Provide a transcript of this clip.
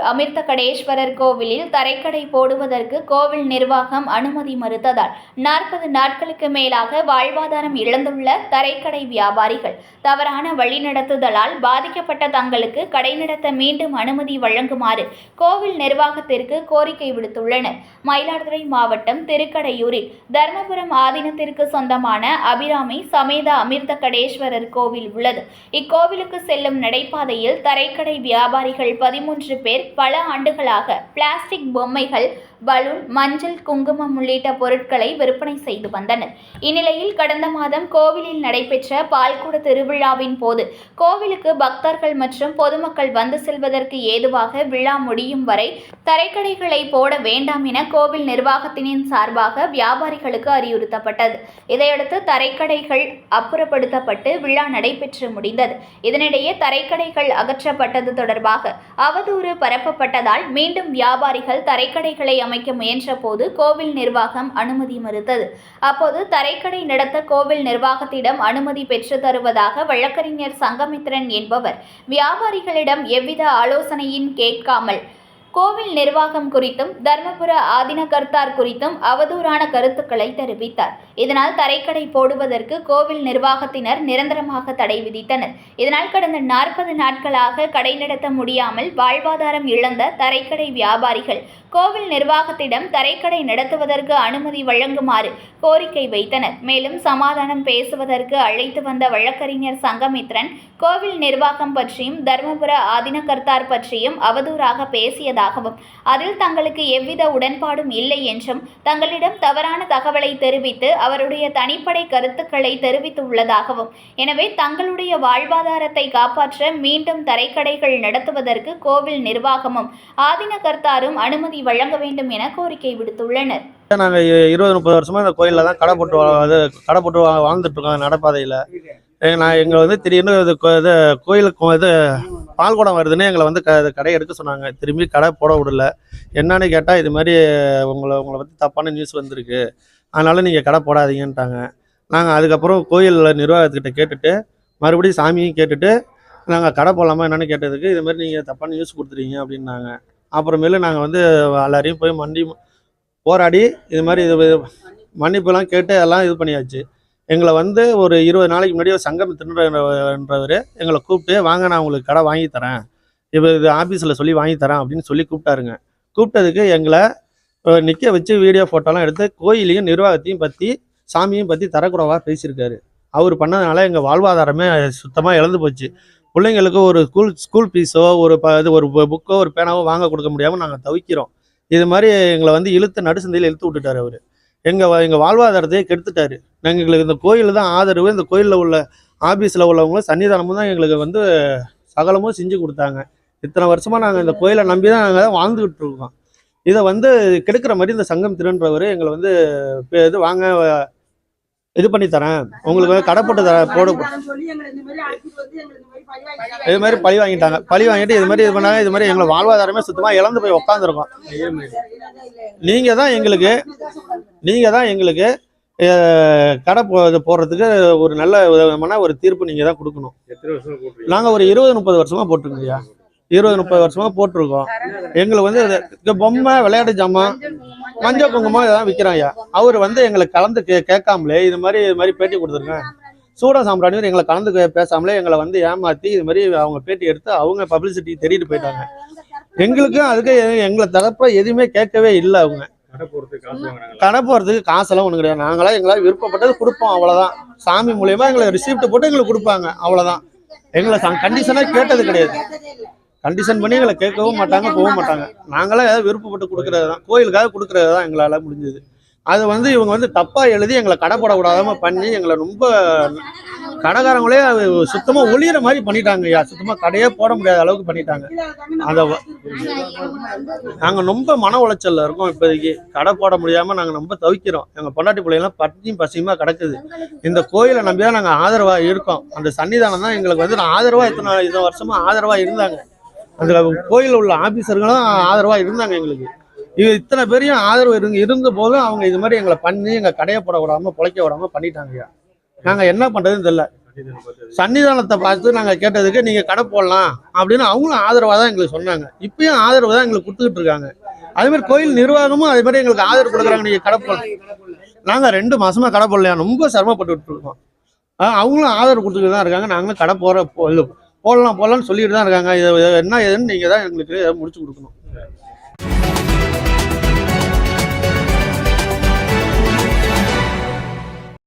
அமிர்த கடேஸ்வரர் கோவிலில் தரைக்கடை போடுவதற்கு கோவில் நிர்வாகம் அனுமதி மறுத்ததால் நாற்பது நாட்களுக்கு மேலாக வாழ்வாதாரம் இழந்துள்ள தரைக்கடை வியாபாரிகள் தவறான வழிநடத்துதலால் பாதிக்கப்பட்ட தங்களுக்கு கடை நடத்த மீண்டும் அனுமதி வழங்குமாறு கோவில் நிர்வாகத்திற்கு கோரிக்கை விடுத்துள்ளனர். மயிலாடுதுறை மாவட்டம் திருக்கடையூரில் தர்மபுரம் ஆதீனத்திற்கு சொந்தமான அபிராமி சமேத அமிர்த கடேஸ்வரர் கோவில் உள்ளது. இக்கோவிலுக்கு செல்லும் நடைபாதையில் தரைக்கடை வியாபாரிகள் பதிமூன்று பேர் பல ஆண்டுகளாக பிளாஸ்டிக் பொம்மைகள் பலூன் மஞ்சள் குங்குமம் உள்ளிட்ட பொருட்களை விற்பனை செய்து வந்தனர். இந்நிலையில் கடந்த மாதம் கோவிலில் நடைபெற்ற பால்குட திருவிழாவின் போது கோவிலுக்கு பக்தர்கள் மற்றும் பொதுமக்கள் வந்து செல்வதற்கு ஏதுவாக விழா முடியும் வரை தரைக்கடைகளை போட வேண்டாம் என கோவில் நிர்வாகத்தினின் சார்பாக வியாபாரிகளுக்கு அறிவுறுத்தப்பட்டது. இதையடுத்து தரைக்கடைகள் அப்புறப்படுத்தப்பட்டு விழா நடைபெற்று முடிந்தது. இதனிடையே தரைக்கடைகள் அகற்றப்பட்டது தொடர்பாக அவதூறு பரப்பப்பட்டதால் மீண்டும் வியாபாரிகள் தரைக்கடைகளை அமைக்க முயன்றபோது கோவில் நிர்வாகம் அனுமதி மறுத்தது. அப்போது தரைக்கடை நடத்த கோவில் நிர்வாகத்திடம் அனுமதி பெற்று தருவதாக வழக்கறிஞர் சங்கமித்ரன் என்பவர் வியாபாரிகளிடம் எவ்வித ஆலோசனையின் கேட்காமல் கோவில் நிர்வாகம் குறித்தும் தர்மபுர ஆதினகர்த்தார் குறித்தும் அவதூறான கருத்துக்களை தெரிவித்தார். இதனால் தரைக்கடை போடுவதற்கு கோவில் நிர்வாகத்தினர் நிரந்தரமாக தடை விதித்தனர். இதனால் கடந்த நாற்பது நாட்களாக கடை நடத்த முடியாமல் வாழ்வாதாரம் இழந்த தரைக்கடை வியாபாரிகள் கோவில் நிர்வாகத்திடம் தரைக்கடை நடத்துவதற்கு அனுமதி வழங்குமாறு கோரிக்கை வைத்தனர். மேலும் சமாதானம் பேசுவதற்கு அழைத்து வந்த வழக்கறிஞர் சங்கமித்ரன் கோவில் நிர்வாகம் பற்றியும் தர்மபுர ஆதினகர்த்தார் பற்றியும் அவதூறாக பேசியதாகவும் அதில் தங்களுக்கு எவ்வித உடன்பாடும் இல்லை என்றும் தங்களிடம் தவறான தகவலை தெரிவித்து அவருடைய தனிப்படை கருத்துக்களை தெரிவித்துள்ளதாகவும் எனவே தங்களுடைய வாழ்வாதாரத்தை காப்பாற்ற மீண்டும் தரைக்கடைகள் நடத்துவதற்கு கோவில் நிர்வாகமும் ஆதினகர்த்தாரும் அனுமதி வழங்க வேண்டும் என கோரிக்கை விடுத்துள்ளனர். நாங்கள் இருபது முப்பது வருஷமா இந்த கோயிலில் தான் கடை போட்டு கடை போட்டு வா- வாழ்ந்துட்டு இருக்கோம் நடைபாதையில். நான் எங்களை வந்து திடீர்னு இது இது கோயிலுக்கு இது பால்குடம் வருதுன்னு எங்களை வந்து க கடை எடுக்க சொன்னாங்க. திரும்பி கடை போட விடல. என்னன்னு கேட்டால் இது மாதிரி உங்களை உங்களை பற்றி தப்பான நியூஸ் வந்திருக்கு. அதனால் நீங்கள் கடை போடாதீங்கன்ட்டாங்க. நாங்கள் அதுக்கப்புறம் கோயிலில் நிர்வாகத்துக்கிட்ட கேட்டுட்டு மறுபடியும் சாமியும் கேட்டுட்டு நாங்கள் கடை போடலாமா என்னென்னு கேட்டதுக்கு இது மாதிரி நீங்கள் தப்பான நியூஸ் கொடுத்துருக்கீங்க அப்படின்னாங்க. அப்புறமேலு நாங்கள் வந்து எல்லாரையும் போய் மண்டி போராடி இது மாதிரி இது மன்னிப்புலாம் கேட்டு எல்லாம் இது பண்ணியாச்சு. எங்களை வந்து ஒரு இருபது நாளைக்கு முன்னாடி ஒரு சங்கம் தின்றவர் எங்களை கூப்பிட்டு வாங்க நான் உங்களுக்கு கடை வாங்கி தரேன். இப்போ இது ஆஃபீஸில் சொல்லி வாங்கி தரேன் அப்படின்னு சொல்லி கூப்பிட்டாருங்க. கூப்பிட்டதுக்கு எங்களை நிற்க வச்சு வீடியோ ஃபோட்டோலாம் எடுத்து கோயிலையும் நிர்வாகத்தையும் பற்றி சாமியும் பற்றி தரக்குறவா பேசியிருக்காரு. அவர் பண்ணதுனால எங்கள் வாழ்வாதாரமே சுத்தமாக இழந்து போச்சு. பிள்ளைங்களுக்கு ஒரு ஸ்கூல் ஸ்கூல் ஃபீஸோ ஒரு ப இது ஒரு புக்கோ ஒரு பேனாவோ வாங்க கொடுக்க முடியாமல் நாங்கள் தவிக்கிறோம். இது மாதிரி எங்களை வந்து இழுத்து நடுசந்தையில் இழுத்து விட்டுட்டாரு அவர். எங்கள் எங்கள் வாழ்வாதாரத்தையே கெடுத்துட்டாரு. நாங்கள் எங்களுக்கு இந்த கோயில் தான் ஆதரவு இந்த கோயிலில் உள்ள ஆஃபீஸில் உள்ளவங்களும் சன்னிதானமும் தான் எங்களுக்கு வந்து சகலமும் செஞ்சு கொடுத்தாங்க. இத்தனை வருஷமாக நாங்கள் இந்த கோயிலை நம்பி தான் நாங்கள் வாழ்ந்துக்கிட்டு இருக்கோம். இதை வந்து கெடுக்கிற மாதிரி இந்த சங்கம் திருன்றவர் எங்களை வந்து இது வாங்க இது பண்ணி தரேன். உங்களுக்கு வந்து கடை போட்டு தர போட. இது மாதிரி பழி வாங்கிட்டாங்க. பழி வாங்கிட்டு இது மாதிரி இது பண்ணாங்க. இது மாதிரி எங்களை வாழ்வாதாரமே சுத்தமாக இழந்து போய் உட்காந்துருக்கோம் நீங்கள் தான் எங்களுக்கு நீங்கள் தான் எங்களுக்கு கடை போ போடுறதுக்கு ஒரு நல்ல விதமான ஒரு தீர்ப்பு நீங்கள் தான் கொடுக்கணும். நாங்கள் ஒரு இருபது முப்பது வருஷமாக போட்டிருக்கோம் ஐயா இருபது முப்பது வருஷமாக போட்டிருக்கோம். எங்களுக்கு வந்து இது- இந்த பொம்மை விளையாட்டு ஜாமான் மஞ்சள் குங்குமம் இதெல்லாம் விற்கிறோம் ஐயா அவர் வந்து எங்களை கலந்து கே கேட்காமலே இது மாதிரி இது மாதிரி பேட்டி கொடுத்துருங்க. சூட சாம்பிராணியர் எங்களை கலந்து பேசாமலே எங்களை வந்து ஏமாத்தி இது மாதிரி அவங்க பேட்டி எடுத்து அவங்க பப்ளிசிட்டி தேடிட்டு போயிட்டாங்க. எங்களுக்கும் அதுக்கு எங்களை தரப்ப எதுவுமே கேட்கவே இல்லை அவங்க. கடை போகிறதுக்கு காசெல்லாம் ஒன்றும் கிடையாது. நாங்களாம் எங்களால் விருப்பப்பட்டது கொடுப்போம் அவ்வளோதான் சாமி மூலியமா எங்களுக்கு ரிசிப்ட் போட்டு எங்களுக்கு கொடுப்பாங்க அவ்வளோதான் எங்களை கண்டிஷனாக கேட்டது கிடையாது. கண்டிஷன் பண்ணி எங்களை கேட்கவும் மாட்டாங்க போகவும் மாட்டாங்க. நாங்களாம் ஏதாவது விருப்பப்பட்டு கொடுக்கறது தான் கோயிலுக்காக கொடுக்கறது தான் எங்களால் முடிஞ்சது. அது வந்து இவங்க வந்து தப்பாக எழுதி எங்களை கடை போடக்கூடாதாம பண்ணி எங்களை ரொம்ப கடைக்காரங்களே அது சுத்தமாக ஒளியிற மாதிரி பண்ணிட்டாங்க ஐயா. சுத்தமாக கடையே போட முடியாத அளவுக்கு பண்ணிட்டாங்க. அதை நாங்கள் ரொம்ப மன உளைச்சல்ல இருக்கோம் இப்போதைக்கு. கடை போட முடியாமல் நாங்கள் ரொம்ப தவிக்கிறோம். எங்கள் பொண்டாட்டி பிள்ளைங்களாம் பட்டியும் பசியுமா கிடக்குது. இந்த கோயிலை நம்பி தான் நாங்கள் ஆதரவாக இருக்கோம். அந்த சன்னிதானம் தான் எங்களுக்கு வந்து ஆதரவாக இத்தனை இத்தனை வருஷமா ஆதரவாக இருந்தாங்க. அந்த கோயிலில் உள்ள ஆபீசர்களும் ஆதரவாக இருந்தாங்க எங்களுக்கு. இது இத்தனை பேரையும் ஆதரவு இருங்க இருந்த போதும் அவங்க இது மாதிரி எங்களை பண்ணி எங்கள் கடையை போட விடாம பிழைக்க விடாம பண்ணிட்டாங்க ஐயா. நாங்கள் என்ன பண்ணுறதுன்னு தெரியல. சன்னிதானத்தை பார்த்து நாங்கள் கேட்டதுக்கு நீங்கள் கடை போடலாம் அப்படின்னு அவங்களும் ஆதரவாக தான் எங்களுக்கு சொன்னாங்க. இப்பயும் ஆதரவு தான் எங்களுக்கு கொடுத்துக்கிட்டு இருக்காங்க. அதே மாதிரி கோயில் நிர்வாகமும் அதே மாதிரி எங்களுக்கு ஆதரவு கொடுக்குறாங்க நீங்கள் கடை போடலாம். நாங்கள் ரெண்டு மாசமா கடை போடலையா? ரொம்ப சிரமப்பட்டுட்டு இருக்கோம். அவங்களும் ஆதரவு கொடுத்துட்டு தான் இருக்காங்க. நாங்களும் கடை போகிற போடலாம் போடலாம்னு சொல்லிட்டு தான் இருக்காங்க. இது என்ன ஏதுன்னு நீங்கள் தான் எங்களுக்கு முடிச்சு கொடுக்கணும்.